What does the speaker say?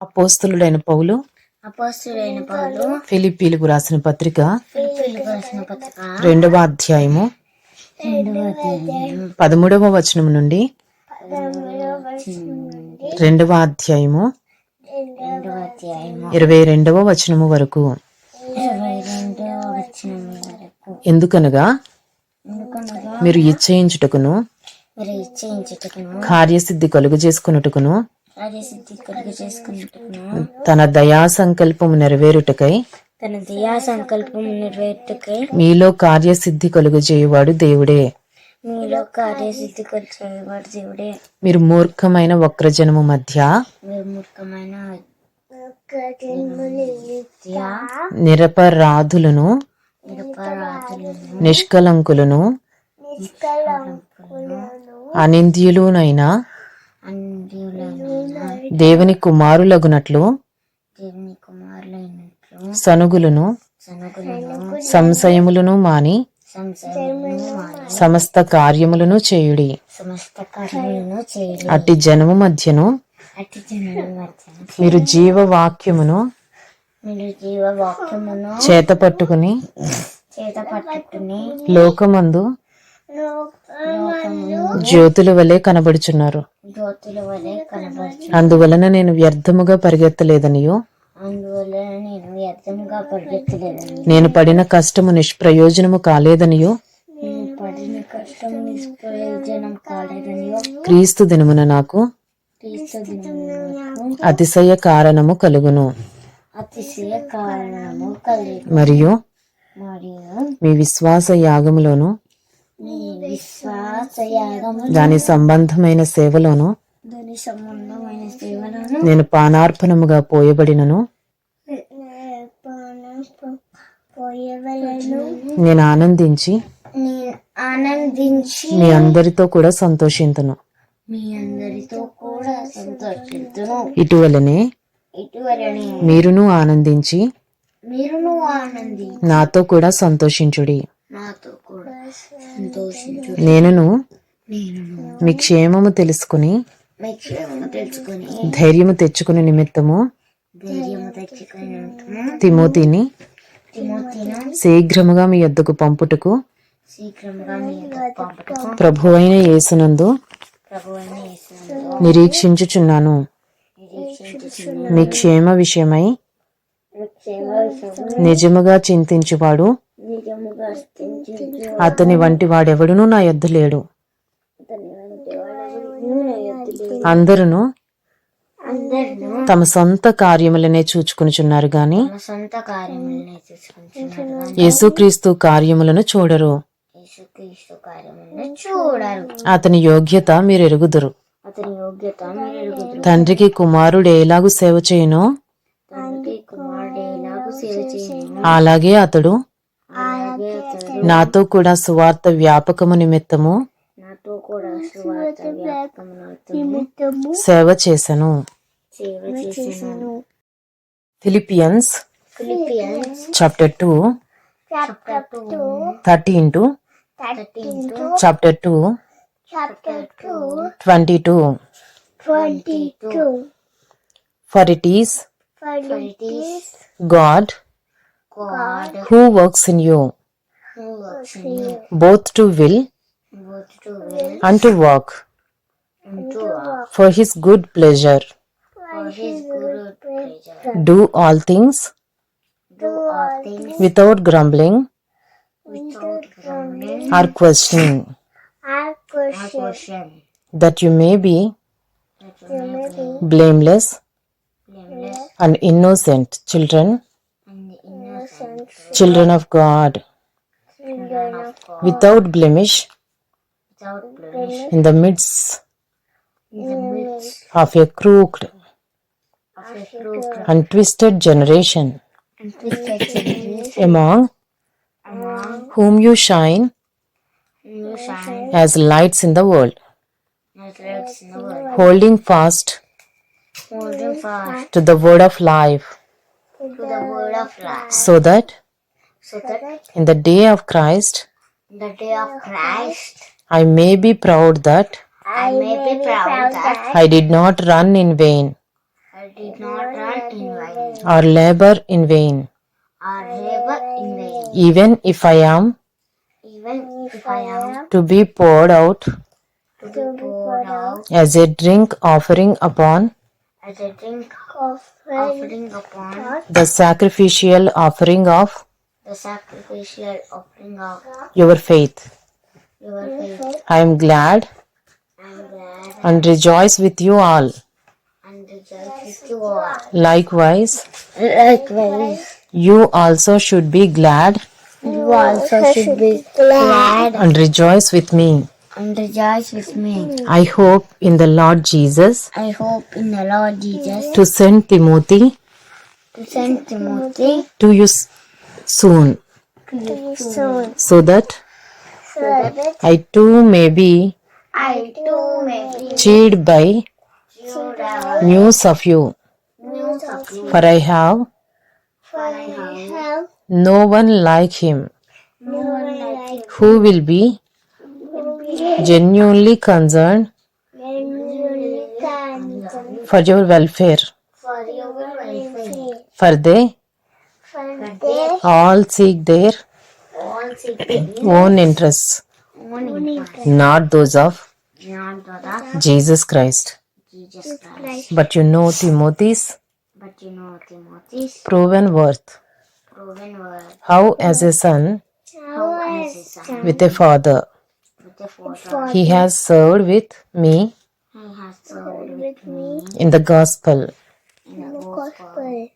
అపోస్తులుడైన పౌలు అపోస్తుడైన పౌలు ఫిలిప్పీలకు రాసిన పత్రిక ఫిలిప్పీలకు రాసిన పత్రిక రెండవ అధ్యాయము రెండవ అధ్యాయం పదమూడవ వచనం నుండి రెండవ అధ్యాయము రెండవ అధ్యాయము ఇరవై రెండవ వచనము వరకు. ఇరవై రెండవ వచనం వరకు. ఎందుకనగా మీరు ఇచ్చయించుటకును కార్యసిద్ధి కలుగు చేసుకున్నట్టుకును కార్యసిద్ధి కలుగు చేసుకున్నట్టుకును తన దయా సంకల్పము నెరవేరుటకై తన దయా సంకల్పం నెరవేర్టుకై మీలో కార్యసిద్ధి కలుగు చేయువాడు దేవుడే. మీలో కార్యసిద్ధి కలిగేవాడు దేవుడే. మీరు మూర్ఖమైన వక్రజనము మధ్య మీరు మూర్ఖమైన నిరపరాధులను నిరపరాధులను నిష్కలంకులను అనింద్యులునైన దేవుని కుమారులగునట్లు సనుగులను సంశయములను మాని సమస్త కార్యములను చేయుడి. అట్టి జనము మధ్యను మీరు జీవవాక్యమును మీరు జీవ వాక్యమును చేత పట్టుకుని లోకమందు జ్యోతుల వలె కనబడుచున్నారు. అందువలన నేను వ్యర్థముగా పరిగెత్తలేదనియో? నేను వ్యర్థముగా పరిగెత్తలేదని నేను పడిన కష్టము నిష్ప్రయోజనము కాలేదనియో? క్రీస్తు దినమున నాకు అతిశయ కారణము కలుగును. మరియు మీ విశ్వాస యాగములోను దాని సంబంధమైన సేవలోను నేను పానార్పణముగా పోయబడినను. నేను ఆనందించి ఆనందించి మీ అందరితో కూడా సంతోషింతును. మీ అందరితో కూడా సంతోషిద్దును ఇటువలనే ఇటువలని మీరును ఆనందించి మీరును ఆనంది నాతో కూడా సంతోషించుడి. నాతో నేనును నేను మీ క్షేమము తెలుసుకుని ధైర్యము తెచ్చుకుని నిమిత్తము తిమోతిని శీఘ్రముగా మీ యొద్దకు పంపుటకు ప్రభు అయిన యేసునందు నిరీక్షించుచున్నాను. మీ క్షేమ విషయమై నిజముగా చింతించువాడు అతని వంటి వాడెవడునూ నా యొద్ద లేడు. అందరును తమ సొంత కార్యములనే చూచుకునిచున్నారు గాని యేసుక్రీస్తు కార్యములను చూడరు. అతని యోగ్యత మీరు ఎరుగుదురు. తండ్రికి కుమారుడు ఎలాగు సేవ చేయునో? అలాగే అతడు నాతో కూడా సువార్త వ్యాపకము నిమిత్తము నాతో కూడా సువార్త వ్యాపకమునవుతుంది సేవ చేసెను. సేవ చేసాను. Philippians chapter two. Thirteen to. Chapter two. Twenty two. For it is God. Who works in you. Both to will. And to work. For his good pleasure. Do all things. Without grumbling. Or questioning. That you may be. Blameless. And innocent children. Children of God without blemish. Without blemish. In the midst. In the midst. Of a crooked of a crooked and twisted generation, and twisted generation. Among among whom you shine you shine. as lights in the world, as lights in the world, holding fast holding fast to the word of life, to the word of life, so that so that in the day of Christ in the day of Christ I may be proud that I may be proud that I did not run in vain I did not run in vain, or labor in vain. or labor in vain. Even if I am Even if I am to be poured out to be poured out as a drink offering upon as a drink offering upon the sacrificial offering of the sacrificial offering of your faith. your faith. I am glad I am glad and rejoice with you all. and rejoice with you all. Likewise, Likewise, you also should be glad you also should be glad and rejoice with me. and rejoice with me. I hope in the Lord Jesus I hope in the Lord Jesus to send Timothy to send Timothy to you s- soon soon, so that so that I too may be I too may be cheered by news of you. news of you. For I have For I have no one like him no one like who will be genuinely concerned Genuinely concerned for your welfare. for your welfare. For they They all seek their all seek their own interests, own not those of not those of Jesus Christ. Jesus Christ. But you know Timothy's But you know Timothy's proven worth, proven how as a son how as a son with a father with the father he has served with me he has served with me in the gospel. in the gospel.